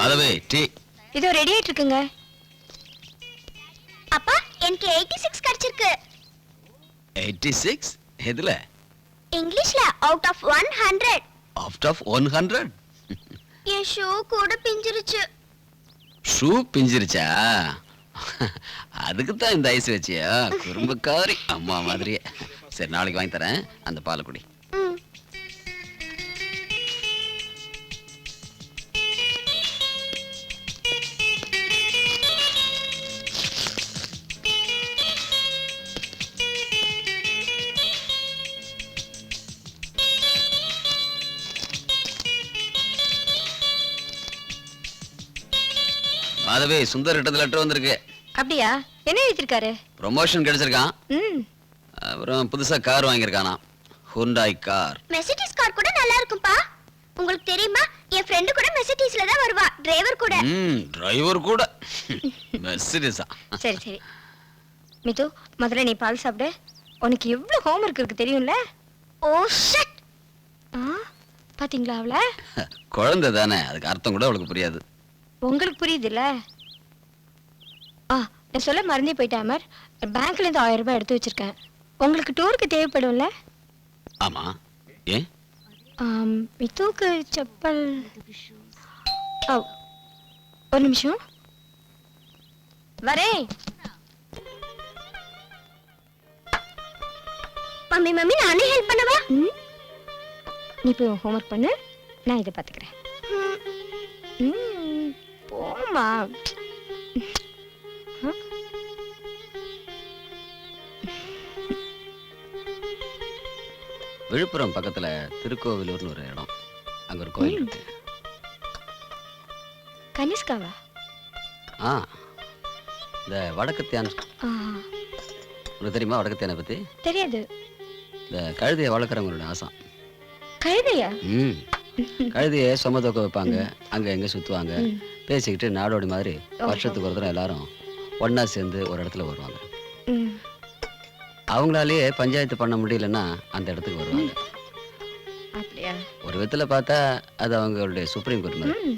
Tea. இதோ ready ஆயிட்டு இருக்குங்க. அப்பா எனக்கு எயிட்டி சிக்ஸ் கிடைச்சிருக்கு. எயிட்டி சிக்ஸ் எதுல? இங்கிலீஷ்ல out of one hundred out of one hundred N shoe கூட பிஞ்சிருச்சு. ஷூ பிஞ்சிருச்சா? அதுக்கு தான் இந்த ஐஸ் வச்சியா? குறும்புக்காரி அம்மா மாதிரியே. சரி நாளைக்கு வாங்கி தரேன். அந்த பாலை குடி. மாதவி சுந்தர் கிட்ட லெட்டர் வந்திருக்கு. அப்படியா? என்ன எழுதிருக்காரு ப்ரொமோஷன் கிடைச்சிருக்கான். அப்புறம் புதுசா கார் வாங்கியிருக்கானா. ஹுண்டாய் கார் மெர்சிடிஸ் கார் கூட நல்லா இருக்கும்பா. உங்களுக்கு தெரியுமா? என் ஃப்ரெண்டு கூட மெர்சிடிஸ்ல தான் வருவா. டிரைவர் கூட. ம் டிரைவர் கூட. மெர்சிடிஸா சரி சரி. மிது முதல்ல நீ பால் சாப்பிடு. உனக்கு எவ்வளவு ஹோம்ஒர்க் இருக்கு தெரியும்ல? ஓ ஷட் ஆ பாத்தீங்களா அவள? குழந்தை தானே. அதுக்கு அர்த்தம் கூட அவளுக்கு புரியாது. உங்களுக்கு புரியுதுல்ல ஆ நான் சொல்ல மறந்தே போயிட்டேன் அமர். பேங்க்ல இருந்து ஆயிரம் ரூபாய் எடுத்து வச்சிருக்கேன். உங்களுக்கு டூருக்கு தேவைப்படும்ல? ஆமா. ஏன்? ஆம், மிதுவுக்கு செப்பல். ஓ ஒரு நிமிஷம். வரேன் மம்மி மம்மி நானே ஹெல்ப் பண்ணவா? நீ போய் ஹோம்ஒர்க் பண்ணு. நான் இதை பார்த்துக்கிறேன். ம், போம்மா ஆ? விழுப்புரம் பக்கத்துல திருக்கோவிலூர்னு ஒரு இடம். அங்க ஒரு கோயில் இருக்கு. கனிஷ்காவா ஆ. இந்த வடக்கத்தியான் ஆ, உனக்கு தெரியுமா வடக்கத்தியானை பத்தி? தெரியாது. இந்த கழுதையை வளர்க்குறவங்களோட ஆசம் கழுதையா? ம். கழுதையை சும தூக்க வைப்பாங்க. அங்க எங்க சுத்துவாங்க. பேசிக்கிட்டு நாடோடி மாதிரி வருஷத்துக்கு ஒரு தடவை எல்லாரும் ஒண்ணா சேர்ந்து ஒரு இடத்துல வருவாங்க. அவங்களாலேயே பஞ்சாயத்து பண்ண முடியலன்னா அந்த இடத்துக்கு வருவாங்க. ஒரு விதத்துல பார்த்தா அது அவங்களுடைய சுப்ரீம் கோர்ட் மாதிரி.